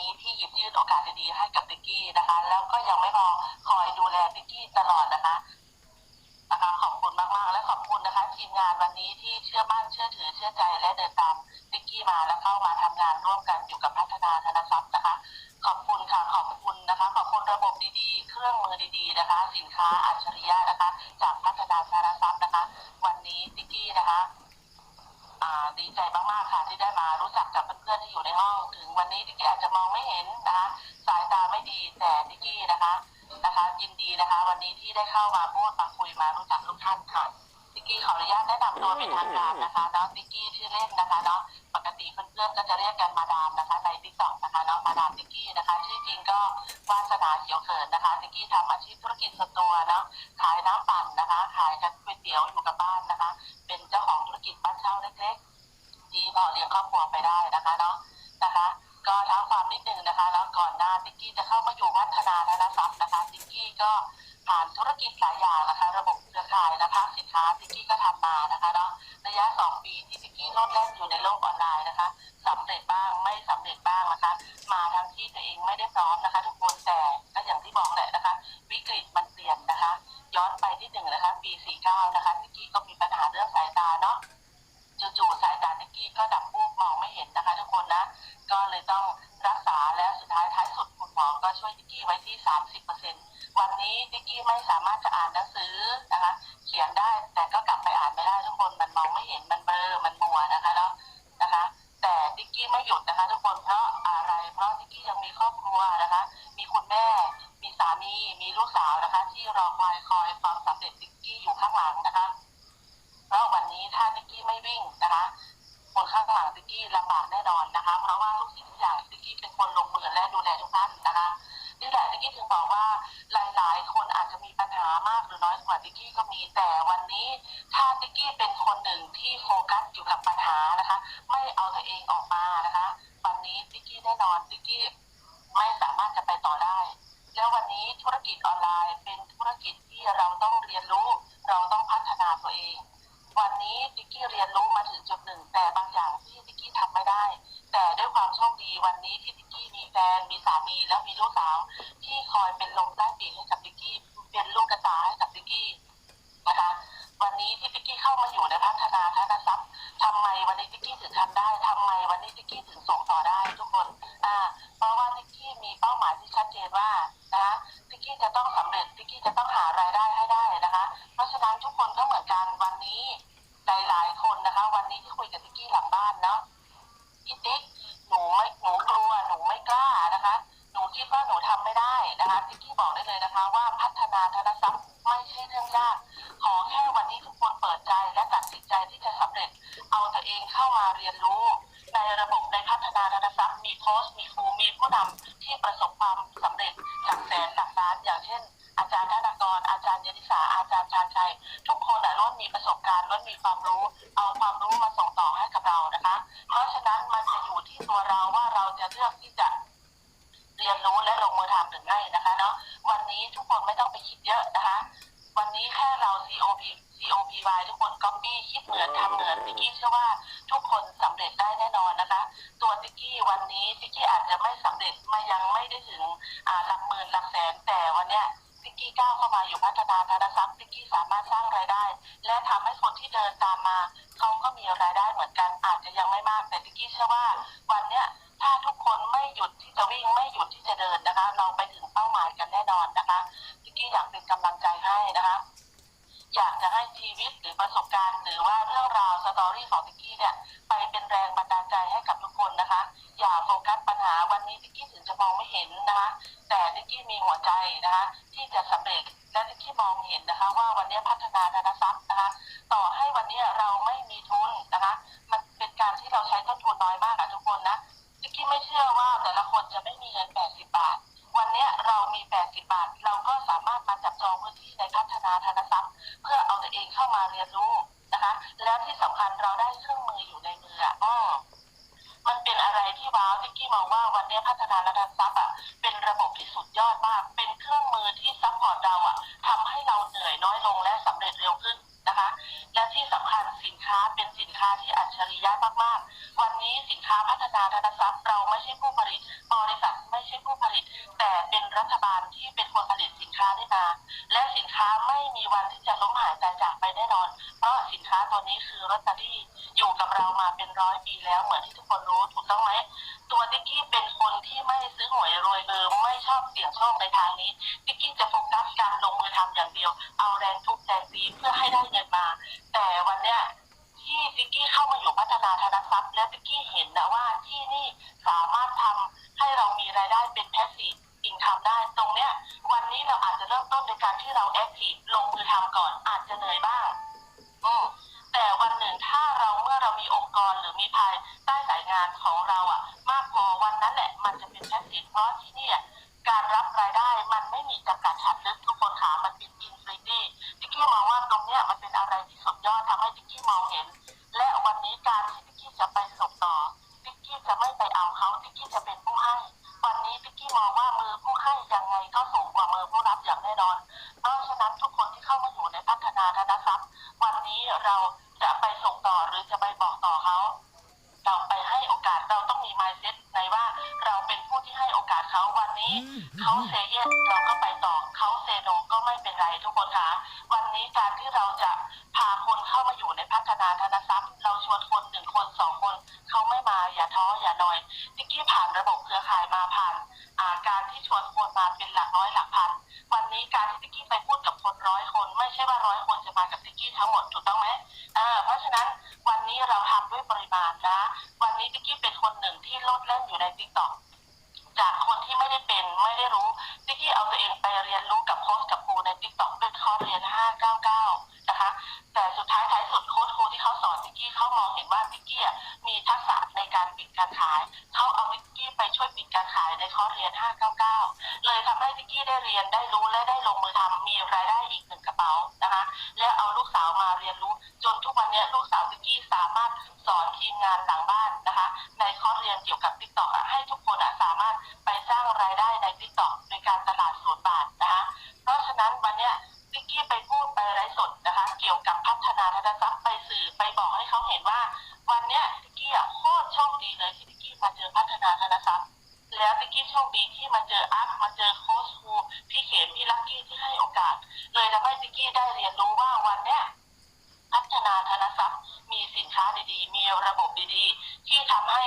นี้ที่หยิบยื่นโอกาสดีๆให้กับติ๊กกี้นะคะ แล้วก็ยังไม่พอคอยดูแลติ๊กกี้ตลอดนะคะนะคะขอบคุณมากๆ และขอบคุณนะคะ ทีมงานวันนี้ที่เชื่อมั่นเชื่อถือเชื่อใจและเดินตามติ๊กกี้มาแล้วเข้ามาทำงานร่วมกันอยู่กับพัฒนาธนทรัพย์นะคะ ขอบคุณค่ะขอบคุณนะคะ ขอบคุณระบบดีๆ เครื่องมือดีๆนะคะ สินค้าอัจฉริยะนะคะ จากพัฒนาธนทรัพย์นะคะ วันนี้ติ๊กกี้นะคะ ดีใจมากๆค่ะที่ได้มารู้จักกับเพื่อนๆที่อยู่ในห้อง ถึงวันนี้ดิกกี้อาจจะมองไม่เห็นนะคะสายตาไม่ดีแต่ดิกกี้นะคะนะคะ ยินดีนะคะ วันนี้ที่ได้เข้ามาพูดมาคุยมารู้จักทุกท่านค่ะ ติ๊กกี้ขออนุญาตแนะนำตัวเป็นทางการนะคะเนาะติ๊กกี้ชื่อเล่นนะคะเนาะปกติเพื่อนๆก็จะเรียกกันมาดามนะคะในติ๊กต็อกนะคะเนาะมาดามติ๊กกี้นะคะชื่อจริงก็วาสนาเขียวเขินนะคะติ๊กกี้ทำอาชีพธุรกิจส่วนตัวเนาะขายน้ำปั่นนะคะ ขายกันก๋วยเตี๋ยวอยู่กับบ้านนะคะ เป็นเจ้าของธุรกิจบ้านเช่าเล็กๆที่พอเลี้ยงครอบครัวไปได้นะคะเนาะนะคะ ก็ท้าความนิดนึงนะคะ แล้วก่อนหน้าติ๊กกี้จะเข้ามาอยู่พัฒนาธนทรัพย์นะคะติ๊กกี้ก็ผ่านธุรกิจหลายอย่างนะคะ ระบบ เครือข่ายและภาคสินค้าติ๊กกี้ก็ทำมานะคะเนาะระยะสองปีที่ติ๊กกี้โลดแล่นอยู่ในโลกออนไลน์นะคะสำเร็จบ้างไม่สำเร็จบ้างนะคะ มาทั้งที่ตัวเองไม่ได้พร้อมนะคะ ทุกคนแต่ก็อย่างที่บอกแหละนะคะ วิกฤตมันเปลี่ยนนะคะ ย้อนไปที่หนึ่งนะคะ ปี 49 นะคะติ๊กกี้ก็มีปัญหาเรื่องสายตาเนาะจู่ๆสายตาติ๊กกี้ก็ดับวูบมองไม่เห็นนะคะ ทุกคนนะก็เลยต้องรักษาแล้วสุดท้ายท้ายสุดคุณหมอก็ช่วยติกกี้ไว้ที่ 30%วันนี้ติกกี้ไม่สามารถจะอ่านหนังสือังไม่เห็นมันเบลอมันมัวนะคะเนาะนะคะ แต่ติ๊กกี้ไม่หยุดนะคะ ทุกคนเพราะอะไร เพราะติ๊กกี้ยังมีครอบครัวนะคะ มีคุณแม่ มีสามี มีลูกสาวนะคะ ที่รอคอยคอยความสำเร็จติ๊กกี้อยู่ข้างหลังนะคะเพราะวันนี้ถ้าติ๊กกี้ไม่วิ่งนะคะคนข้างหลังติ๊กกี้ลำบากแน่นอนนะคะ เพราะว่าทุกสิ่งทุกอย่างติ๊กกี้เป็นคนลงมือและดูแลทุกท่านนะคะนี่แหละติ๊กกี้ถึงบอก ติกกี้ก็มีแต่วันนี้ถ้าติกกี้เป็นคนหนึ่งที่โฟกัสอยู่กับปัญหานะคะ ไม่เอาตัวเองออก นะคะว่าพัฒนาธนทรัพย์ไม่ใช่เรื่องยาก ขอแค่วันนี้ทุกคนเปิดใจและตัดสินใจที่จะสำเร็จ เอาตัวเองเข้ามาเรียนรู้ ในระบบในพัฒนาธนทรัพย์มีโค้ชมีครูมีผู้นำที่ประสบความสำเร็จหลักแสนหลักล้านอย่างเช่น อาจารย์ธนกร อาจารย์ยนิสาอาจารย์ชาญชัยทุกคนล้วนมีประสบการณ์ล้วนมีความรู้ เอาความรู้มาส่งต่อให้กับเรานะคะ เพราะฉะนั้นมันจะอยู่ที่ตัวเราว่าเราจะเลือกที่จะ เรียนรู้และลงมือทำหรือไม่นะคะเนาะวันนี้ทุกคนไม่ต้องไปคิดเยอะนะคะ วันนี้แค่เรา COP COPY ทุกคน copy คิดเหมือนทำเหมือนพี่กี้เชื่อว่า การณ์หรือว่าเรื่องราวสตอรี่ของทิกกี้เนี่ยไปเป็นแรงบันดาลใจให้กับทุกคนนะคะ อย่าโฟกัสปัญหาวันนี้ทิกกี้ถึงจะมองไม่เห็นนะคะ แต่ทิกกี้มีหัวใจนะคะ ที่จะสำเร็จและทิกกี้มองเห็นนะคะ ว่าวันนี้พัฒนาธนทรัพย์นะคะ ต่อให้วันนี้เราไม่มีทุนนะคะ มันเป็นการที่เราใช้ วันนี้พัฒนาและการซับอะเป็นระบบที่สุดยอดมาก เป็นเครื่องมือที่ซัพพอร์ตเราอะทำให้เราเหนื่อยน้อยลงและสำเร็จเร็วขึ้นนะคะ และที่สำคัญสินค้าเป็นสินค้าที่อัจฉริยะมากๆ วันนี้สินค้าพัฒนาธนทรัพย์เราไม่ใช่ผู้ผลิต บริษัทไม่ใช่ผู้ผลิต แต่เป็นรัฐบาลที่เป็นคนผลิตสินค้าได้มา และสินค้าไม่มีวันที่จะล้มหายใจจากไปแน่นอน เพราะสินค้าตัวนี้คือลอตเตอรี่อยู่กับเรามาเป็นร้อยปีแล้วเหมือนที่ทุกคนรู้ถูกต้องไหม เอาแรงทุกแรงตีเพื่อให้ได้เงินมา แต่วันเนี้ยที่ติ๊กกี้เข้ามาอยู่พัฒนาธนทรัพย์และติ๊กกี้เห็นนะว่าที่นี่สามารถทำให้เรามีรายได้เป็นแพสซีฟอินคัมได้ตรงเนี้ยวันนี้เราอาจจะเริ่มต้นในการที่เราแอคทีฟลงมือทำก่อนอาจจะเหนื่อยบ้างอืมแต่วันหนึ่งถ้าเราเมื่อเรามีองค์กรหรือมีภายใต้สายงานของเราอะมากพอวันนั้นแหละมันจะเป็นแพสซีฟเพราะที่เนี่ยการรับรายได้มันไม่มีจำกัดชัดลึกทุกคนขามันเป็นอินี้พิกกี้มองว่าตรงเนี้ยมันเป็นอะไรที่สุดยอดทำให้ติ๊กกี้มองเห็น และวันนี้การที่ติ๊กกี้จะไปส่งต่อติ๊กกี้จะไม่ไปเอาเขาติ๊กกี้จะเป็นผ นี้การที่เราจะพาคนเข้ามาอยู่ในพัฒนาธนทรัพย์ เราชวนคนหนึ่งคนสองคนเขาไม่มาอย่าท้ออย่าหน่อยติ๊กกี้ผ่านระบบเครือข่ายมาผ่านาการที่ชวนคนมาเป็นหลักร้อยหลักพัน วันนี้การที่ติ๊กกี้ไปพูดกับคนร้อยคน ไม่ใช่ว่าร้อยคนจะมากับติ๊กกี้ทั้งหมดถูกต้องไหมเพราะฉะนั้นวันนี้เราทำด้วยปริมาณนะ วันนี้ติ๊กกี้เป็นคนหนึ่งที่ลดเล่นอยู่ในติ๊กต็อกจากคนที่ไม่ได้เป็นไม่ได้รู้ติ๊กกี้เอาตัวเองไปเรียนรู้กับโค้ชกับครูในติ๊กต็อกด้วย คอร์สเรียน599นะคะ แต่สุดท้ายท้ายสุดโค้ชครูที่เขาสอนติ๊กกี้เขามองเห็นว่าติ๊กกี้มีทักษะในการปิดการขายเขาเอาติ๊กกี้ไปช่วยปิดการขายในคอร์สเรียน 599 เลยทำให้ติ๊กกี้ได้เรียนได้รู้และได้ลงมือทำมีรายได้อีกหนึ่งกระเป๋านะคะ และเอาลูกสาวมาเรียนรู้ จนทุกวันนี้ลูกสาวติ๊กกี้สามารถสอนทีมงานหลังบ้านนะคะ ในคอร์สเรียนเกี่ยวกับติ๊กต็อกให้ทุกคนสามารถไปสร้างรายได้ในติ๊กต็อกโดยการตลาดสวนบาทนะคะเพราะฉะนั้นวันนี้ วิกกี้ไปพูดไปไลฟ์สดนะคะ เกี่ยวกับพัฒนาธนทรัพย์ไปสื่อไปบอกให้เขาเห็นว่า วันเนี้ยติ๊กกี้อะโคตรโชคดีเลยที่ติ๊กกี้มาเจอพัฒนาธนทรัพย์แล้วติ๊กกี้โชคดีที่มาเจออัพมาเจอโค้ชครูพี่เขมพี่ลักกี้ที่ให้โอกาส เลยทำให้ติ๊กกี้ได้เรียนรู้ว่าวันเนี้ยพัฒนาธนทรัพย์มีสินค้าดีๆ มีระบบดีๆ ที่ทำให้